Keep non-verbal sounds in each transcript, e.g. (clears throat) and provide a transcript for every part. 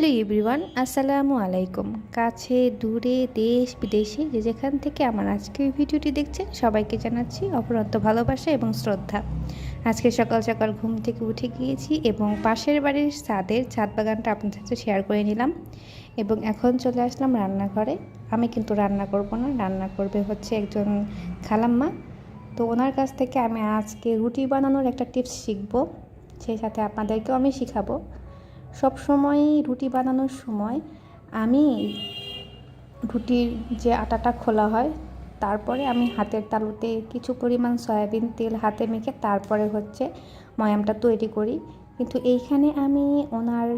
Hello everyone, আসসালামু আলাইকুম। কাছে, দূরে, দেশ, বিদেশে যে যেখান থেকে আমার আজকের ভিডিওটি দেখছেন, সবাইকে জানাচ্ছি অপরন্ত ভালোবাসা এবং শ্রদ্ধা। আজকে সকাল সকাল ঘুম থেকে উঠে গিয়েছি এবং পাশের বাড়ির ছাদের ছাদ বাগানটা আপনার সাথে শেয়ার করে নিলাম এবং এখন চলে আসলাম রান্নাঘরে। আমি কিন্তু রান্না করব না, রান্না করবে হচ্ছে একজন খালাম্মা। তো ওনার কাছ থেকে আমি আজকে রুটি বানানোর একটা টিপস শিখব, সেই সাথে আপনাদেরকেও আমি শিখাবো। সব সময় রুটি বানানোর সময় আমি রুটির যে আটাটা খোলা হয়, তারপরে আমি হাতের তালুতে কিছু পরিমাণ সয়াবিন তেল হাতে মেখে তারপরে হচ্ছে ময়ামটা তৈরি করি। কিন্তু এইখানে আমি ওনার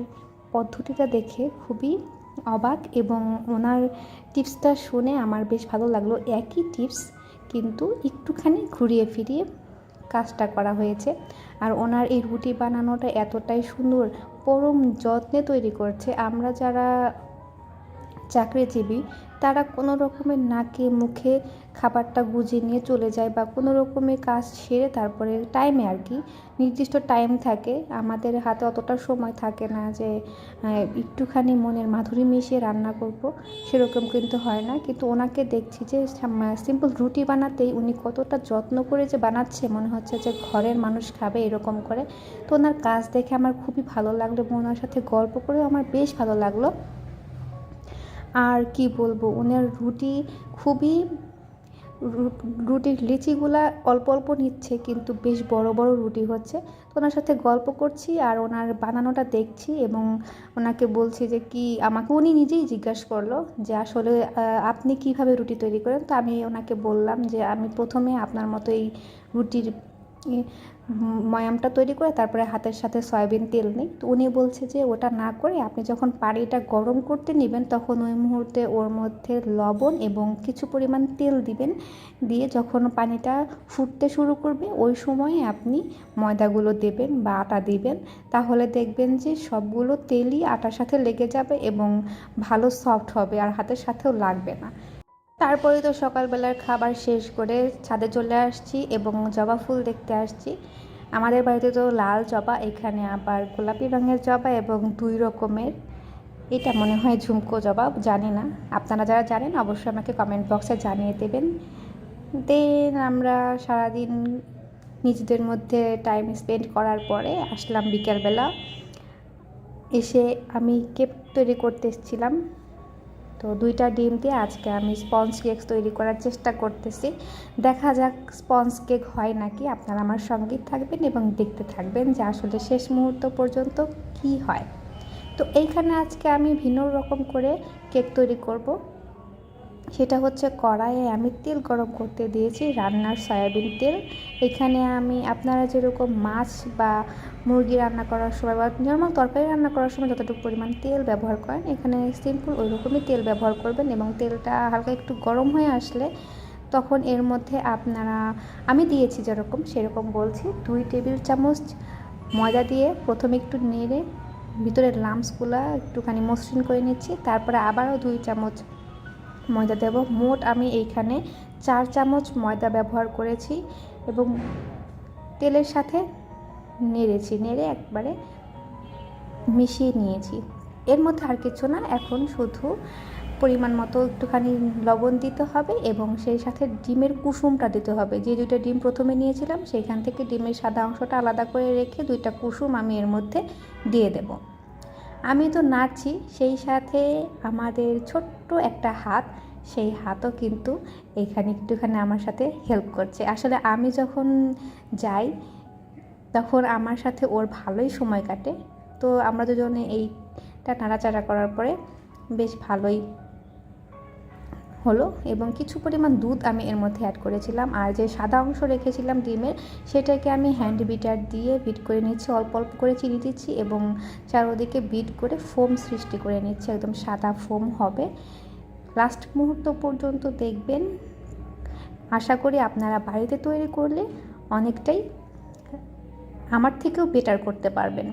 পদ্ধতিটা দেখে খুবই অবাক এবং ওনার টিপসটা শুনে আমার বেশ ভালো লাগল। একই টিপস কিন্তু একটুখানি ঘুরিয়ে ফিরিয়ে কাজটা করা হয়েছে। আর ওনার এই রুটি বানানোটা এতটাই সুন্দর, পরম যত্নে তৈরি করছে। আমরা যারা চাকরিজীবী, তারা কোনো রকমের নাকে মুখে খাবারটা গুজিয়ে নিয়ে চলে যায় বা কোনো রকমের কাজ সেরে তারপরে টাইমে আর কি, নির্দিষ্ট টাইম থাকে। আমাদের হাতে অতটা সময় থাকে না যে একটুখানি মনের মাধুরী মিশিয়ে রান্না করব, সেরকম কিন্তু হয় না। কিন্তু ওনাকে দেখছি যে সিম্পল রুটি বানাতেই উনি কতটা যত্ন করে যে বানাচ্ছে, মনে হচ্ছে যে ঘরের মানুষ খাবে এরকম করে। তো ওনার কাজ দেখে আমার খুবই ভালো লাগল এবং ওনার সাথে গল্প করেও আমার বেশ ভালো লাগল। আর কি বলব ওনার রুটি খুবই রুটির লিচিগুলা অল্প অল্প নিচ্ছে কিন্তু বেশ বড় বড় রুটি হচ্ছে। তো ওনার সাথে গল্প করছি আর ওনার বানানোটা দেখছি এবং ওনাকে বলছি যে কি আমাকে উনি নিজেই জিজ্ঞাসা করল যে আসলে আপনি কীভাবে রুটি তৈরি করেন? তো আমি ওনাকে বললাম যে আমি প্রথমে আপনার মতো এই রুটির ময়ামটা তৈরি করে তারপরে হাতের সাথে সয়াবিন তেল নিই। তো উনি বলছে যে ওটা না করে আপনি যখন পানিটা গরম করতে নেবেন তখন ওই মুহূর্তে ওর মধ্যে লবণ এবং কিছু পরিমাণ তেল দিবেন। দিয়ে যখন পানিটা ফুটতে শুরু করবে, ওই সময়ে আপনি ময়দাগুলো দেবেন বা আটা দিবেন। তাহলে দেখবেন যে সবগুলো তেলই আটার সাথে লেগে যাবে এবং ভালো সফট হবে আর হাতের সাথেও লাগবে না। তারপরে তো সকালবেলার খাবার শেষ করে ছাদে চলে আসছি এবং জবা ফুল দেখতে আসছি। আমাদের বাড়িতে তো লাল জবা, এখানে আবার গোলাপি রঙের জবা এবং দুই রকমের। এটা মনে হয় ঝুমকো জবা, জানি না। আপনারা যারা জানেন অবশ্যই আমাকে কমেন্ট বক্সে জানিয়ে দেবেন। দেন আমরা সারাদিন নিজেদের মধ্যে টাইম স্পেন্ড করার পরে আসলাম বিকেলবেলা। এসে আমি কেক তৈরি করতে এসেছিলাম। তো দুইটা ডিম দিয়ে আজকে আমি স্পঞ্জ কেক তৈরি করার চেষ্টা করতেছি। দেখা যাক স্পঞ্জ কেক হয় নাকি। আপনারা আমার সঙ্গে থাকবেন এবং দেখতে থাকবেন যে আসলে শেষ মুহূর্ত পর্যন্ত কি হয়। তো এইখানে আজকে আমি ভিন্ন রকম করে কেক তৈরি করব। সেটা হচ্ছে কড়াইয়ে আমি তেল গরম করতে দিয়েছি রান্নার সয়াবিন তেল। এখানে আমি আপনারা যেরকম মাছ বা মুরগি রান্না করার সময় বা নর্মাল তরকারি রান্না করার সময় যতটুকু পরিমাণ তেল ব্যবহার করেন, এখানে সিম্পল ওই রকমই তেল ব্যবহার করবেন এবং তেলটা হালকা একটু গরম হয়ে আসলে তখন এর মধ্যে আপনারা, আমি দিয়েছি যেরকম সেরকম বলছি, দুই টেবিল চামচ ময়দা দিয়ে প্রথমে একটু নেড়ে ভিতরের লামসগুলো একটুখানি মসৃণ করে নিচ্ছি, তারপরে আবারও দুই চামচ ময়দা দেব। মোট আমি এইখানে চার চামচ ময়দা ব্যবহার করেছি এবং তেলের সাথে নেড়েছি, নেড়ে একবারে মিশিয়ে নিয়েছি। এর মধ্যে আর কিছু না, এখন শুধু পরিমাণ মতো একটুখানি লবণ দিতে হবে এবং সেই সাথে ডিমের কুসুমটা দিতে হবে। যে দুইটা ডিম প্রথমে নিয়েছিলাম, সেইখান থেকে ডিমের সাদা অংশটা আলাদা করে রেখে দুইটা কুসুম আমি এর মধ্যে দিয়ে দেব। আমি তো নাড়ছি সেই সাথে আমাদের ছোট্ট একটা হাত, সেই হাতও কিন্তু এখানে একটুখানি আমার সাথে হেল্প করছে। আসলে আমি যখন যাই, তখন আমার সাথে ওর ভালোই সময় কাটে। তো আমরা দুজনে এইটা নাড়াচাড়া করার পরে বেশ ভালোই হলো এবং কিছু পরিমাণ দুধ আমি এর মধ্যে অ্যাড করেছিলাম। আর যে সাদা অংশ রেখেছিলাম ডিমের, সেটাকে আমি হ্যান্ড বিটার দিয়ে বিট করে নিচ্ছি। অল্প অল্প করে চিনি দিচ্ছি এবং চারোদিকে বিট করে ফোম সৃষ্টি করে নিচ্ছি। একদম সাদা ফোম হবে। লাস্ট মুহূর্ত পর্যন্ত দেখবেন। আশা করি আপনারা বাড়িতে তৈরি করলে অনেকটাই আমার থেকেও বেটার করতে পারবেন।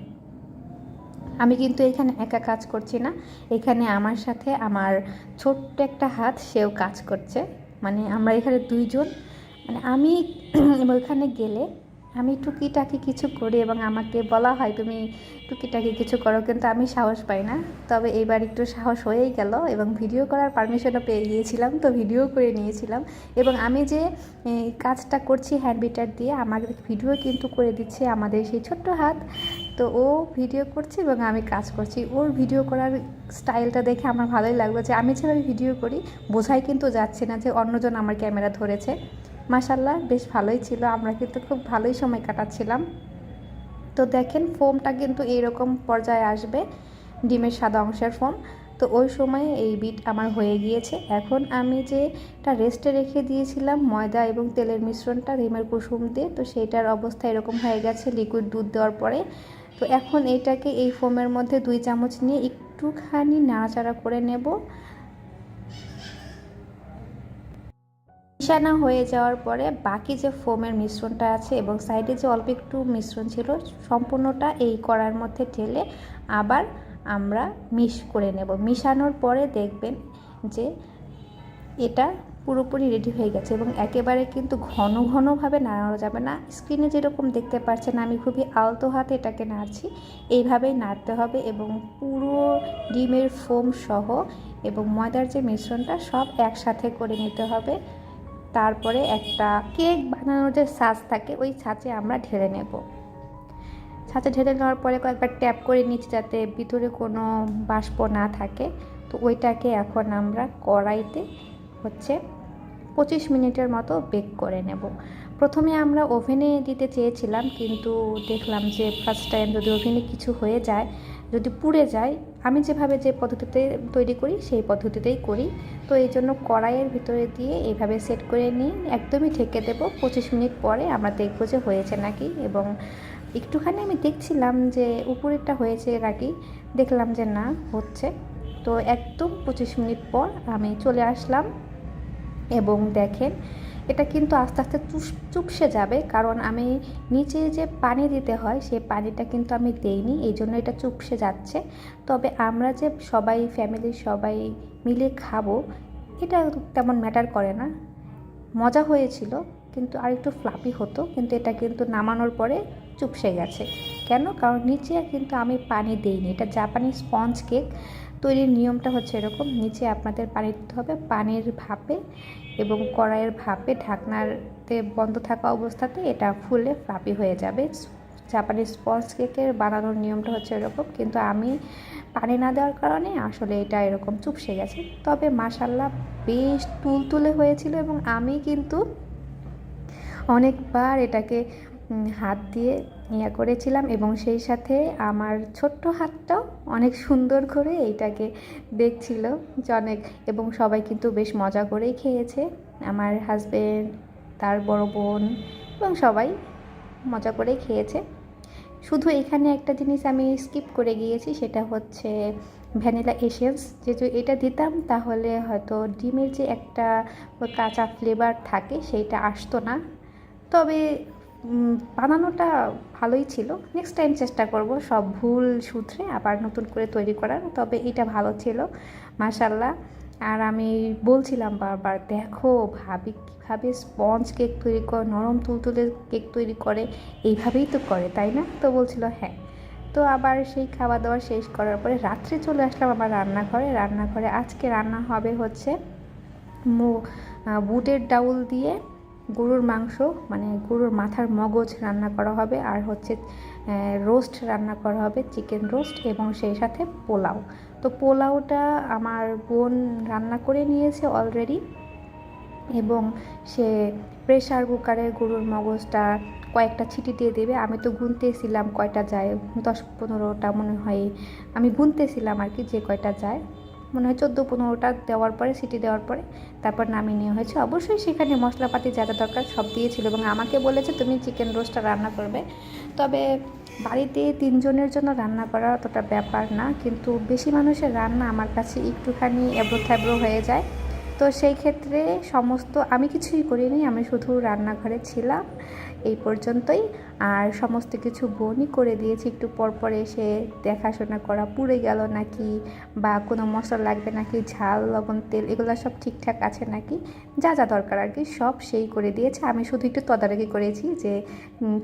আমি কিন্তু এখানে একা কাজ করছি না। এখানে আমার সাথে আমার ছোট্ট একটা হাত, সেও কাজ করছে। মানে আমরা এখানে দুইজন। মানে আমি (clears throat) ওইখানে গেলে আমি টুকিটাকি কিছু করি এবং আমাকে বলা হয়, তুমি টুকিটাকি কিছু করো। কিন্তু আমি সাহস পাই না। তবে এবার একটু সাহস হয়েই গেল এবং ভিডিও করার পারমিশনও পেয়ে গিয়েছিলাম, তো ভিডিও করে নিয়েছিলাম। এবং আমি যে কাজটা করছি হ্যান্ড বিটার দিয়ে আমাদের ভিডিও কিন্তু করে দিচ্ছে আমাদের সেই ছোট্ট হাত। তো ও ভিডিও করছে এবং আমি কাজ করছি। ওর ভিডিও করার স্টাইলটা দেখে আমার ভালোই লাগল যে আমি যেভাবে ভিডিও করি, বোঝাই কিন্তু যাচ্ছে না যে অন্যজন আমার ক্যামেরা ধরেছে। মাসাল্লাহ বেশ ভালোই ছিল। আমরা কিন্তু খুব ভালোই সময় কাটাচ্ছিলাম। তো দেখেন, ফোমটা কিন্তু এইরকম পর্যায়ে আসবে, ডিমের সাদা অংশের ফোম। তো ওই সময়ে এই বিট আমার হয়ে গিয়েছে। এখন আমি যে এটা রেস্টে রেখে দিয়েছিলাম, ময়দা এবং তেলের মিশ্রণটা রিমের কুসুম দিয়ে, তো সেইটার অবস্থা এরকম হয়ে গেছে। লিকুইড দুধ দেওয়ার পরে তো এখন এটাকে এই ফোমের মধ্যে দুই চামচ নিয়ে একটুখানি নাড়াচাড়া করে নেব। মিশানো হয়ে যাওয়ার পরে বাকি যে ফোমের মিশ্রণটা আছে এবং সাইডে যে অল্প একটু মিশ্রণ ছিল, সম্পূর্ণটা এই কড়ার মধ্যে ঢেলে আবার আমরা মিশ করে নেব। মিশানোর পরে দেখবেন যে এটা পুরোপুরি রেডি হয়ে গেছে এবং একেবারে কিন্তু ঘন ঘনভাবে নাড়ানো যাবে না। স্ক্রিনে যেরকম দেখতে পাচ্ছেন, আমি খুবই আলতো হাতে এটাকে নাড়ছি। এইভাবেই নাড়তে হবে এবং পুরো ডিমের ফোম সহ এবং ময়দার যে মিশ্রণটা, সব একসাথে করে নিতে হবে। তারপরে একটা কেক বানানোর যে ছাঁচ থাকে, ওই ছাঁচে আমরা ঢেলে নেব। ছাঁচে ঢেলে নেওয়ার পরে কয়েকবার ট্যাপ করে নিচ্ছি যাতে ভিতরে কোনো বাষ্প না থাকে। তো ওইটাকে এখন আমরা কড়াইতে হচ্ছে পঁচিশ মিনিটের মতো বেক করে নেব। প্রথমে আমরা ওভেনে দিতে চেয়েছিলাম, কিন্তু দেখলাম যে ফার্স্ট টাইম যদি ওভেনে কিছু হয়ে যায়, যদি পুড়ে যায়, আমি যেভাবে যে পদ্ধতিতে তৈরি করি, সেই পদ্ধতিতেই করি। তো এই জন্য কড়াইয়ের ভিতরে দিয়ে এইভাবে সেট করে নিই একদমই ঢেকে দেবো। পঁচিশ মিনিট পরে আমরা দেখব যে হয়েছে নাকি এবং একটুখানি আমি দেখছিলাম যে উপরেরটা হয়েছে নাকি, দেখলাম যে না, হচ্ছে। তো একদম পঁচিশ মিনিট পর আমি চলে আসলাম। এবং দেখেন, এটা কিন্তু আস্তে আস্তে চুপসে যাবে। কারণ আমি নিচে যে পানি দিতে হয় সেই পানিটা কিন্তু আমি দেইনি, এই জন্য এটা চুপসে যাচ্ছে। তবে আমরা যে সবাই ফ্যামিলির সবাই মিলে খাব, এটা তেমন ম্যাটার করে না। মজা হয়েছিল, কিন্তু আর একটু ফ্লাপি হতো, কিন্তু এটা কিন্তু নামানোর পরে চুপসে গেছে। কেন? কারণ নিচে কিন্তু আমি পানি দিইনি। এটা জাপানি স্পঞ্জ কেক তৈরির নিয়মটা হচ্ছে এরকম। নিচে আপনাদের পানি দিতে হবে, পানির ভাপে এবং কড়াইয়ের ভাপে ঢাকনাতে বন্ধ থাকা অবস্থাতে এটা ফুলে ফ্লাপি হয়ে যাবে। জাপানি স্পঞ্জ কেকের বানানোর নিয়মটা হচ্ছে এরকম, কিন্তু আমি পানি না দেওয়ার কারণে আসলে এটা এরকম চুপসে গেছে। তবে মাসাল্লাহ বেশ তুলতুলে হয়েছিল এবং আমি কিন্তু অনেকবার এটাকে হাত দিয়ে ইয়া করেছিলাম এবং সেই সাথে আমার ছোট্ট হাতটাও অনেক সুন্দর করে এইটাকে দেখছিল অনেক এবং সবাই কিন্তু বেশ মজা করেই খেয়েছে। আমার হাজবেন্ড তার বড় বোন এবং সবাই মজা করেই খেয়েছে। শুধু এখানে একটা জিনিস আমি স্কিপ করে গিয়েছি, সেটা হচ্ছে ভ্যানিলা এসেন্স যেহেতু এটা দিতাম, তাহলে হয়তো ডিমের যে একটা কাঁচা ফ্লেভার থাকে, সেইটা আসতো না। তবে বানানোটা ভালোই ছিল। নেক্সট টাইম চেষ্টা করব সব ভুল সূত্রে আবার নতুন করে তৈরি করার, তবে এটা ভালো ছিল। মাশাল্লাহ আর আমি বলছিলাম বারবার, দেখো ভাবি কীভাবে স্পঞ্জ কেক তৈরি করে, নরম তুলতুলে কেক তৈরি করে, এইভাবেই তো করে, তাই না? তো বলছিল হ্যাঁ। তো আবার সেই খাওয়া দাওয়া শেষ করার পরে রাত্রে চলে আসলাম আমার রান্নাঘরে। রান্নাঘরে আজকে রান্না হবে হচ্ছে মু বুটের ডাউল দিয়ে গরুর মাংস মানে গরুর মাথার মগজ রান্না করা হবে আর হচ্ছে রোস্ট রান্না করা হবে চিকেন রোস্ট এবং সেই সাথে পোলাও। তো পোলাওটা আমার বোন রান্না করে নিয়েছে অলরেডি এবং সে প্রেশার কুকারে গরুর মগজটা কয়েকটা ছিটি দিয়ে দেবে। আমি তো গুনতেছিলাম কয়টা যায়, দশ পনেরোটা মনে হয়, আমি গুনতেছিলাম আর কি যে কয়টা যায়। মনে হয় চোদ্দ পনেরোটা দেওয়ার পরে, সিটি দেওয়ার পরে, তারপর নামিয়ে নেওয়া হয়েছে। অবশ্যই সেখানে মশলাপাতি যা যা দরকার সব দিয়েছিল এবং আমাকে বলেছে তুমি চিকেন রোস্টটা রান্না করবে। তবে বাড়িতে তিনজনের জন্য রান্না করা অতটা ব্যাপার না, কিন্তু বেশি মানুষের রান্না আমার কাছে একটুখানি এবড়ো থ্যাবড়ো হয়ে যায়। তো সেই ক্ষেত্রে সমস্ত আমি কিছুই করিনি, আমি শুধু রান্নাঘরে ছিলাম। এই পর্যন্তই। আর সমস্ত কিছু বোনই করে দিয়েছি, একটু পর পর এসে দেখাশোনা করা পুড়ে গেল নাকি বা কোনো মশলা লাগবে নাকি, ঝাল, লবণ, তেল, এগুলো সব ঠিকঠাক আছে নাকি? যা যা দরকার আর কি, সব সেই করে দিয়েছে। আমি শুধু একটু তদারকি করেছি যে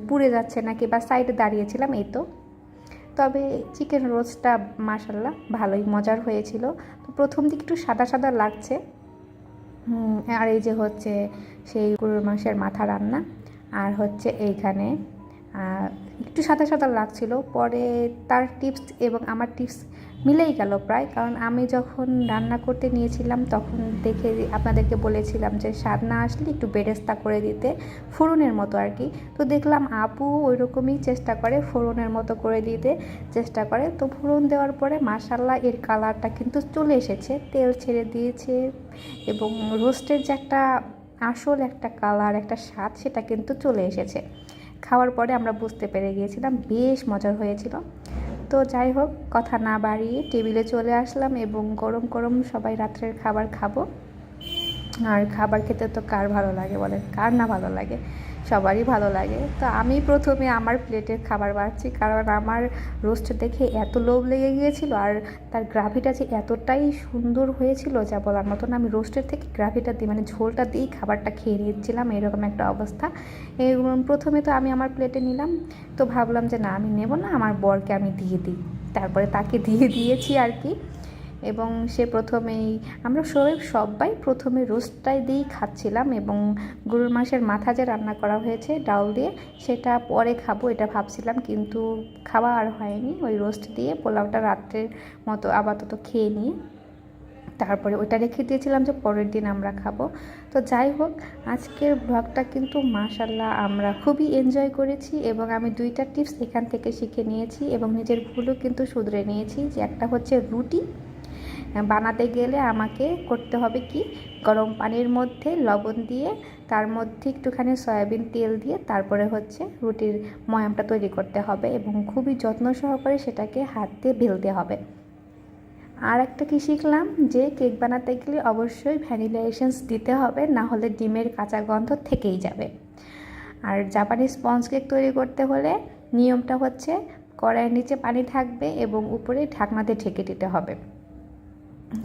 পুড়ে যাচ্ছে নাকি বা সাইডে দাঁড়িয়েছিলাম, এই তো। তবে চিকেন রোস্টটা মাসাল্লাহ ভালোই মজার হয়েছিল। তো প্রথম দিকে একটু সাদা সাদা লাগছে। আর এই যে হচ্ছে সেই গরুর মাংসের মাথা রান্না। আর হচ্ছে এইখানে একটু সাদা সাদা লাগছিল। পরে তার টিপস এবং আমার টিপস মিলেই গেল প্রায়। কারণ আমি যখন রান্না করতে নিয়েছিলাম, তখন দেখে আপনাদেরকে বলেছিলাম যে স্বাদ না আসলে একটু বেরেস্তা করে দিতে, ফোড়নের মতো আর কি। তো দেখলাম আপু ওই রকমই চেষ্টা করে ফোড়নের মতো করে দিতে, চেষ্টা করে। তো ফোড়ন দেওয়ার পরে মাসাল্লাহ এর কালারটা কিন্তু চলে এসেছে। তেল ছেড়ে দিয়েছে এবং রোস্টের যে একটা আসল একটা কালার, একটা স্বাদ সেটা কিন্তু চলে এসেছে। খাওয়ার পরে আমরা বুঝতে পেরে গিয়েছিলাম বেশ মজার হয়েছিল। তো যাই হোক, কথা না বাড়িয়ে টেবিলে চলে আসলাম এবং গরম গরম সবাই রাত্রের খাবার খাব। আর খাবার খেতে তো কার ভালো লাগে বলেন? কার না ভালো লাগে? সবারই ভালো লাগে। তো আমি প্রথমে আমার প্লেটের খাবার বাড়ছি কারণ আমার রোস্ট দেখে এত লোভ লেগে গিয়েছিল আর তার গ্রাভিটা যে এতটাই সুন্দর হয়েছিল যা বলার মতন আমি রোস্টের থেকে গ্রাভিটা দিই মানে ঝোলটা দিয়েই খাবারটা খেয়ে নিচ্ছিলাম এরকম একটা অবস্থা। প্রথমে তো আমি আমার প্লেটে নিলাম, তো ভাবলাম যে না, আমি নেব না, আমার বরকে আমি দিয়ে দিই। তারপরে তাকে দিয়ে দিয়েছি আর কি। এবং সে প্রথমেই, আমরা সবাই সবাই প্রথমে রোস্টটাই দিয়েই খাচ্ছিলাম এবং গরুর মাংসের মাথা যে রান্না করা হয়েছে ডাউল দিয়ে, সেটা পরে খাব এটা ভাবছিলাম কিন্তু খাওয়া আর হয়নি। ওই রোস্ট দিয়ে পোলাওটা রাত্রের মতো আপাতত খেয়ে নিয়ে তারপরে ওইটা রেখে দিয়েছিলাম যে পরের দিন আমরা খাব। তো যাই হোক, আজকের ব্লগটা কিন্তু মাশাল্লাহ আমরা খুবই এনজয় করেছি এবং আমি দুইটা টিপস এখান থেকে শিখে নিয়েছি এবং নিজের ভুলও কিন্তু শুধরে নিয়েছি যে একটা হচ্ছে রুটি বানাতে গেলে আমাকে করতে হবে কি? গরম পানির মধ্যে লবণ দিয়ে, তার মধ্যে একটুখানি সয়াবিন তেল দিয়ে, তারপরে হচ্ছে রুটির ময়ামটা তৈরি করতে হবে এবং খুবই যত্ন সহকারে সেটাকে হাত দিয়ে বেলতে হবে। আর একটা কি শিখলাম? যে কেক বানাতে গেলে অবশ্যই ভ্যানিলা এসেন্স দিতে হবে, না হলে ডিমের কাঁচা গন্ধ থেকেই যাবে। আর জাপানি স্পঞ্জ কেক তৈরি করতে হলে নিয়মটা হচ্ছে কড়াইয়ের নিচে পানি থাকবে এবং উপরে ঢাকনাতে ঢেকে দিতে হবে।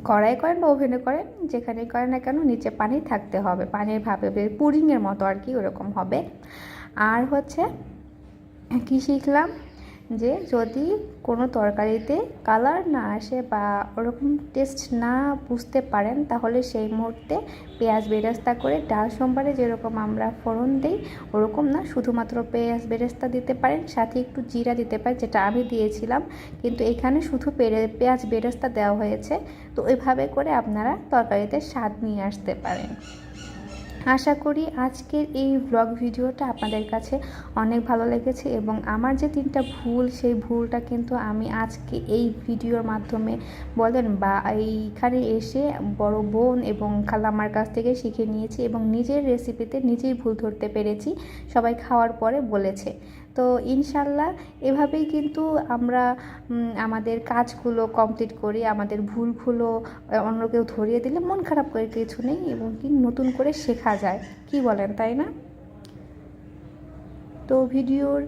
কড়াই করেন বা ওভেনে করেন যেখানে করেন না কেন নিচে পানি থাকতে হবে। পানির ভাবে পুরিংয়ের মতো আর কি ওরকম হবে। আর হচ্ছে, কি শিখলাম? যে যদি কোনো তরকারিতে কালার না আসে বা ওরকম টেস্ট না বুঝতে পারেন, তাহলে সেই মুহূর্তে পেঁয়াজ বেরেস্তা করে ডাল সোমবারে যেরকম আমরা ফোড়ন দিই, ওরকম না শুধুমাত্র পেঁয়াজ বেরেস্তা দিতে পারেন, সাথে একটু জিরা দিতে পারেন, যেটা আমি দিয়েছিলাম। কিন্তু এখানে শুধু পেঁয়াজ বেরেস্তা দেওয়া হয়েছে। তো ওইভাবে করে আপনারা তরকারিতে স্বাদ নিয়ে আসতে পারেন। আশা করি আজকের এই ব্লগ ভিডিওটা আপনাদের কাছে অনেক ভালো লেগেছে এবং আমার যে তিনটা ভুল, সেই ভুলটা কিন্তু আমি আজকে এই ভিডিওর মাধ্যমে বলেন বা এইখানে এসে বড় বোন এবং খালামার কাছ থেকে শিখে নিয়েছি এবং নিজের রেসিপিতে নিজেই ভুল ধরতে পেরেছি। সবাই খাওয়ার পরে বলেছে। তো ইনশাল্লাহ এভাবেই কিন্তু আমরা আমাদের কাজগুলো কমপ্লিট করি, আমাদের ভুলগুলো অন্য কেউ ধরিয়ে দিলে মন খারাপ করে কিছু নেই এবং কি নতুন করে শেখা যায়। কি বলেন, তাই না? তো ভিডিওর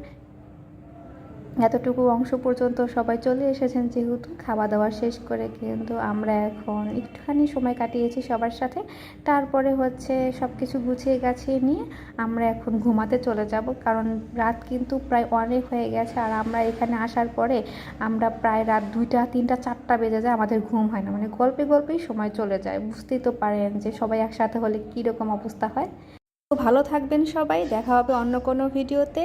এতটুকু অংশ পর্যন্ত সবাই চলে এসেছেন যেহেতু খাওয়া দাওয়া শেষ করে, কিন্তু আমরা এখন একটুখানি সময় কাটিয়েছি সবার সাথে। তারপরে হচ্ছে সব কিছু গুছিয়ে গাছিয়ে নিয়ে আমরা এখন ঘুমাতে চলে যাব, কারণ রাত কিন্তু প্রায় অনেক হয়ে গেছে আর আমরা এখানে আসার পরে আমরা প্রায় রাত দুইটা, তিনটা, চারটা বেজে যায়, আমাদের ঘুম হয় না। মানে গল্পে গল্পেই সময় চলে যায়। বুঝতেই তো পারেন যে সবাই একসাথে হলে কীরকম অবস্থা হয়। তো ভালো থাকবেন সবাই, দেখা হবে অন্য কোনো ভিডিওতে।